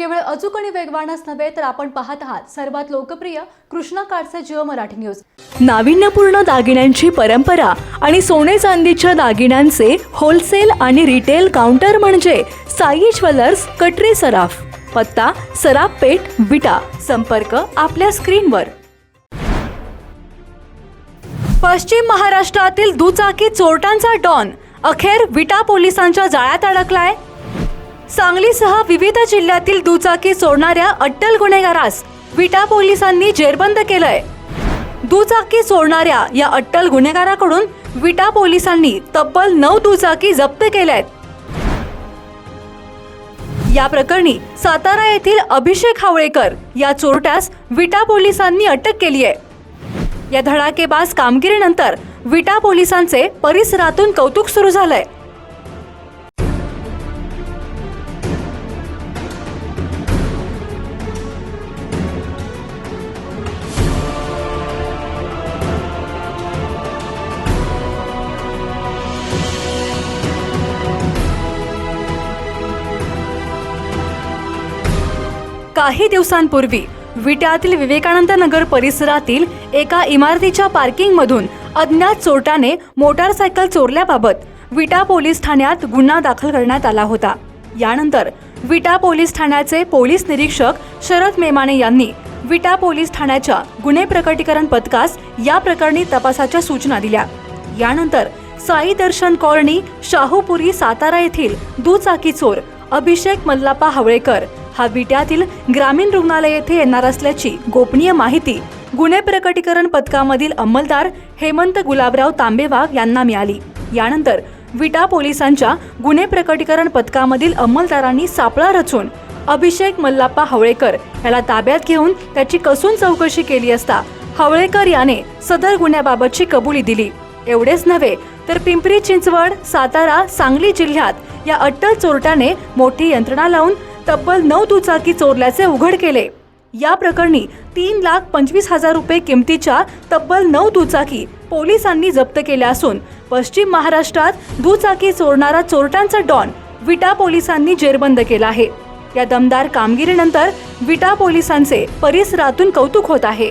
केवळ अचूक आणि वेगवानच नव्हे तर आपण पाहत आहात सर्वात लोकप्रिय कृष्णा काडचे जिओ मराठी न्यूज. नाविन्यपूर्ण दागिन्यांची परंपरा आणि सोने चांदीच्या दागिन्यांचे होलसेल आणि रिटेल काउंटर म्हणजे साई ज्वेलर्स कटरे सराफ पत्ता सराफ पेठ विटा. संपर्क आपल्या स्क्रीनवर. पश्चिम महाराष्ट्रातील दुचाकी चोरटांचा डॉन. अखेर विटा पोलिसांच्या जाळ्यात अडकलाय. सांगलीसह विविध जिल्ह्यातील दुचाकी चोरणाऱ्या अट्टल गुन्हेगारास विटा पोलिसांनी जेरबंद केलंय. दुचाकी चोरणाऱ्या या अट्टल गुन्हेगाराकडून विटा पोलिसांनी तब्बल नऊ दुचाकी जप्त केल्यात. या प्रकरणी सातारा येथील अभिषेक हावळेकर या चोरट्यास विटा पोलिसांनी अटक केली आहे. या धडाकेबाज कामगिरीनंतर विटा पोलिसांचे परिसरातून कौतुक सुरू झालंय. काही दिवसांपूर्वी विट्यातील विवेकानंद नगर परिसरातील एका इमारतीच्या पार्किंगमधून अज्ञात चोरट्याने मोटारसायकल चोरल्याबाबत विटा पोलीस ठाण्यात गुन्हा दाखल करण्यात आला होता. यानंतर विटा पोलीस ठाण्याचे पोलीस निरीक्षक शरद मेमाने यांनी विटा पोलीस ठाण्याच्या गुन्हे प्रकटीकरण पथकास या प्रकरणी तपासाच्या सूचना दिल्या. यानंतर साई दर्शन कॉलनी शाहूपुरी सातारा येथील दुचाकी चोर अभिषेक मल्लापा हावळेकर हा विट्यातील ग्रामीण रुग्णालय येथे येणार असल्याची गोपनीय माहिती गुन्हे प्रकटीकरण पथकामधील अंमलदार हेमंत गुलाबराव तांबेवाग यांना मिळाली. यानंतर विटा पोलिसांच्या गुन्हे प्रकटीकरण पथकामधील अंमलदारांनी सापळा रचून अभिषेक मल्लाप्पा हवळेकर याला ताब्यात घेऊन त्याची कसून चौकशी केली असता हवळेकर याने सदर गुन्ह्याबाबतची कबुली दिली. एवढेच नव्हे तर पिंपरी चिंचवड सातारा सांगली जिल्ह्यात या अट्टल चोरट्याने मोठी यंत्रणा लावून तब्बल नऊ दुचाकी चोरल्याचे उघड केले. या प्रकरणी तीन लाख पंचवीस हजार रुपये किमतीच्या तब्बल नऊ दुचाकी पोलिसांनी जप्त केल्या असून पश्चिम महाराष्ट्रात दुचाकी चोरणारा चोरट्यांचा डॉन विटा पोलिसांनी जेरबंद केला आहे. या दमदार कामगिरीनंतर विटा पोलिसांचे परिसरातून कौतुक होत आहे.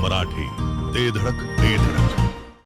मराठी. ते धडक ते